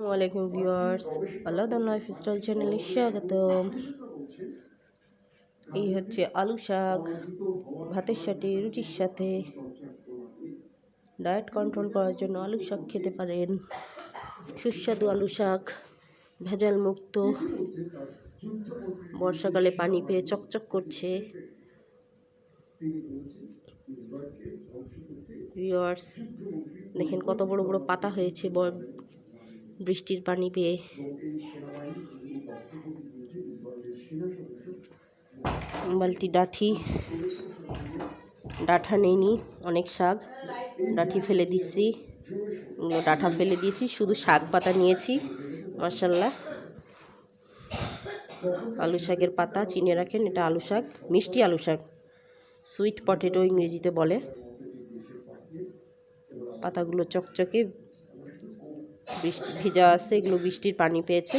আসসালামু আলাইকুম ভিউয়ার্স আলাদা লাইফ স্টাইল চ্যানেলে স্বাগতম। এই হচ্ছে আলু শাক, ভাতের সাথে, রুটির সাথে। ডায়েট কন্ট্রোল করার জন্য আলু শাক খেতে পারেন। সুস্বাদু আলু শাক, ভেজাল মুক্ত। বর্ষাকালে পানি পেয়ে চকচক করছে। ভিউয়ার্স, দেখেন কত বড় বড় পাতা হয়েছে বৃষ্টির পানি পেয়ে। বালতি ডাঠি, ডাঠা নেইনি, অনেক শাক। ডাঠি ফেলে দিচ্ছি ডাঠা ফেলে দিয়েছি, শুধু শাক পাতা নিয়েছি মার্শাল্লাহ আলু শাকের পাতা চিনে রাখেন, এটা আলু শাক, মিষ্টি আলু শাক সুইট পটেটো ইংরেজিতে বলে। পাতাগুলো চকচকে বৃষ্টি, ভিজা আছে, এগুলো বৃষ্টির পানি পেয়েছে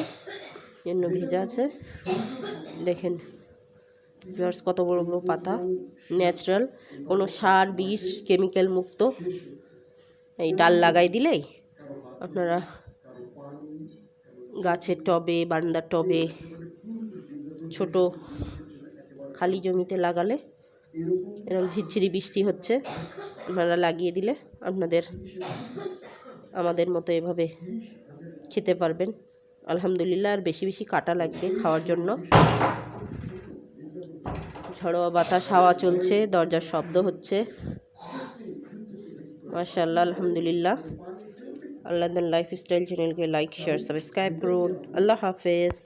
জন্য ভিজা আছে। দেখেন ভিউয়ার্স কত বড় বড় পাতা ন্যাচারাল কোনো সার, বিষ কেমিক্যাল মুক্ত। এই ডাল লাগাই দিলেই আপনারা গাছের টবে, বারান্দার টবে, ছোট খালি জমিতে লাগালে এরকম ঝিরঝিরি বৃষ্টি হচ্ছে, আপনারা লাগিয়ে দিলে আপনাদের আমাদের মতো এভাবে খেতে পারবেন। আলহামদুলিল্লাহ, আর বেশি বেশি কাটা লাগবে খাওয়ার জন্য। ঝড়োয়া বাতাস, হাওয়া চলছে, দরজার শব্দ হচ্ছে। মাশাল্লাহ আলহামদুলিল্লাহ। আল্লাহ লাইফ স্টাইল চ্যানেলকে লাইক শেয়ার সাবস্ক্রাইব করুন। আল্লাহ হাফেজ।